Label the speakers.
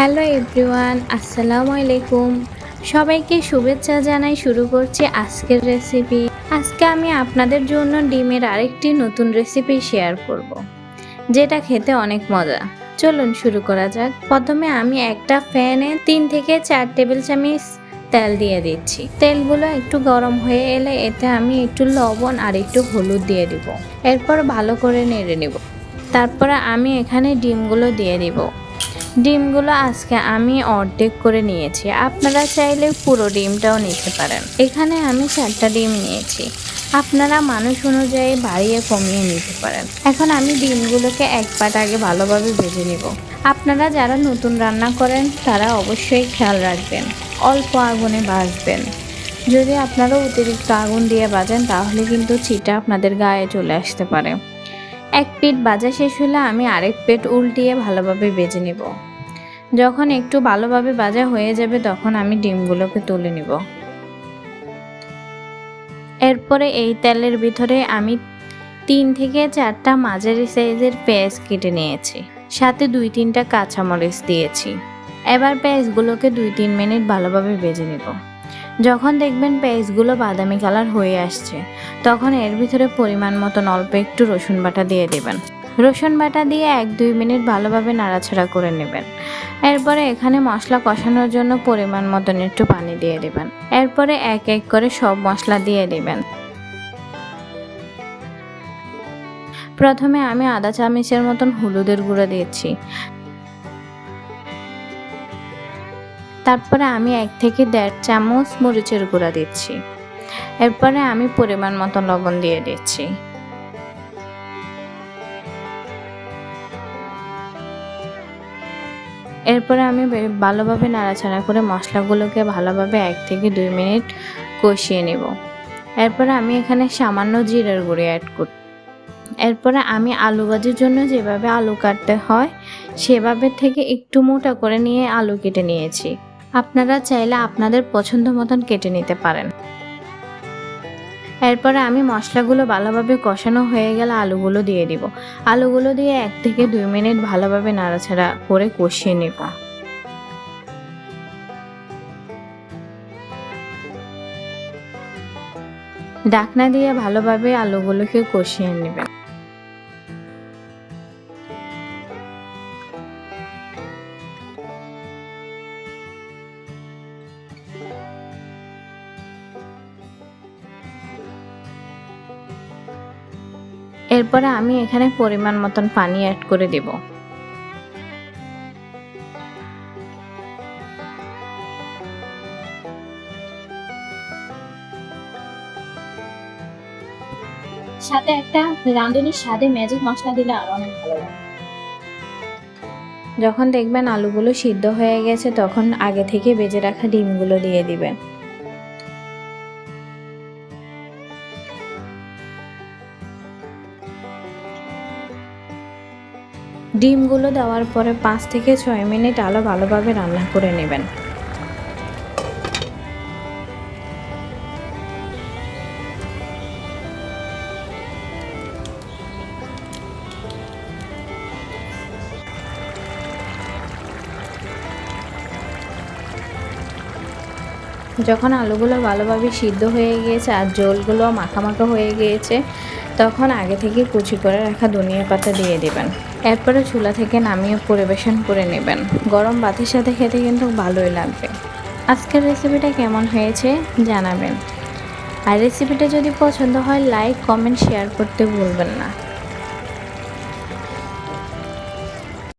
Speaker 1: Hello everyone, আসসালামু আলাইকুম। সবাইকে শুভেচ্ছা জানাই শুরু করছি আজকের রেসিপি আজকে আমি আপনাদের জন্য ডিমের আরেকটি নতুন রেসিপি শেয়ার করব। যেটা খেতে অনেক মজা। চলুন শুরু করা যাক। প্রথমে আমি একটা ফ্যানে তিন থেকে চার টেবিল চামচ তেল দিয়ে দিচ্ছি। তেলগুলো একটু গরম হয়ে এলে এতে আমি একটু লবণ আর একটু হলুদ দিয়ে দিব। এরপর ভালো করে নেড়ে নেব। তারপরে আমি এখানে ডিমগুলো দিয়ে দিব। ডিমগুলো আজকে আমি অর্ধেক করে নিয়েছি। আপনারা চাইলে পুরো ডিমটাও নিতে পারেন। এখানে আমি চারটা ডিম নিয়েছি। আপনারা মানুষ অনুযায়ী বাড়িয়ে কমিয়ে নিতে পারেন। এখন আমি ডিমগুলোকে এক পাট আগে ভালোভাবে ভেজে নেব। আপনারা যারা নতুন রান্না করেন, তারা অবশ্যই খেয়াল রাখবেন। অল্প আগুনে ভাজবেন। যদি আপনারা অতিরিক্ত আগুন দিয়ে বাজেন তাহলে কিন্তু চিটা আপনাদের গায়ে চলে আসতে পারে। এক পিঠ বাজা শেষ হলে আমি আরেক পেট উল্টিয়ে ভালোভাবে ভেজে নিব। যখন একটু ভালোভাবে ভাজা হয়ে যাবে তখন আমি ডিমগুলোকে তুলে নিব। এরপরে এই তেলের ভিতরে আমি তিন থেকে চারটা মাঝারি সাইজের পেঁয়াজ কেটে নিয়েছি, সাথে দুই তিনটা কাঁচামরিচ দিয়েছি। এবার পেঁয়াজগুলোকে দুই তিন মিনিট ভালোভাবে ভেজে নিব। যখন দেখবেন পেঁয়াজগুলো বাদামি কালার হয়ে আসছে, তখন এর ভিতরে পরিমাণ মতন অল্প একটু রসুন বাটা দিয়ে দেবেন। রসুন বাটা দিয়ে এক দুই মিনিট ভালোভাবে নাড়াচাড়া করে নেবেন। এরপরে এখানে মশলা কষানোর জন্য পরিমাণ মতন একটু পানি দিয়ে দেবেন। এরপরে এক এক করে সব মশলা দিয়ে দেবেন। প্রথমে আমি আদা চামচের মতন হলুদের গুঁড়ো দিয়েছি। তারপরে আমি এক থেকে দেড় চামচ মরিচের গুঁড়া দিচ্ছি। এরপরে আমি পরিমাণ মতো লবণ দিয়ে দিচ্ছি। এরপরে আমি ভালোভাবে নাড়াচাড়া করে মশলাগুলোকে ভালোভাবে এক থেকে দুই মিনিট কষিয়ে নেব। এরপরে আমি এখানে সামান্য জিরের গুঁড়ি অ্যাড করি এরপরে আমি আলু ভাজির জন্য যেভাবে আলু কাটতে হয়, সেভাবে থেকে একটু মোটা করে নিয়ে আলু কেটে নিয়েছি। আপনারা চাইলে আপনাদের পছন্দ মতন কেটে নিতে পারেন। এরপরে আমি মশলাগুলো ভালোভাবে কষানো হয়ে গেলে আলুগুলো দিয়ে দিব। আলুগুলো দিয়ে এক থেকে দুই মিনিট ভালোভাবে নাড়াচাড়া করে কষিয়ে নেব। ডাকনা দিয়ে ভালোভাবে আলুগুলোকে কষিয়ে নেবেন। এরপরে আমি এখানে পরিমাণ মতন পানি অ্যাড করে দেব।
Speaker 2: সাথে একটা রাঁধুনির স্বাদে ম্যাজিক মশলা দিলে আরও অনেক ভালো লাগে।
Speaker 1: যখন দেখবেন আলুগুলো সিদ্ধ হয়ে গেছে, তখন আগে থেকে বেজে রাখা ডিমগুলো দিয়ে দিবেন। ডিমগুলো দেওয়ার পরে পাঁচ থেকে ছয় মিনিট আলো ভালোভাবে রান্না করে নেবেন। যখন আলুগুলো ভালোভাবে সিদ্ধ হয়ে গিয়েছে আর জলগুলো মাখামাখা হয়ে গিয়েছে, তখন আগে থেকে কুচি করে রাখা ধনিয়া পাতা দিয়ে দেবেন। এরপরে চুলা থেকে নামিয়ে পরিবেশন করে নেবেন। গরম ভাতের সাথে খেতে কিন্তু ভালোই লাগবে। আজকের রেসিপিটা কেমন হয়েছে জানাবেন। আর রেসিপিটা যদি পছন্দ হয় লাইক কমেন্ট শেয়ার করতে ভুলবেন না।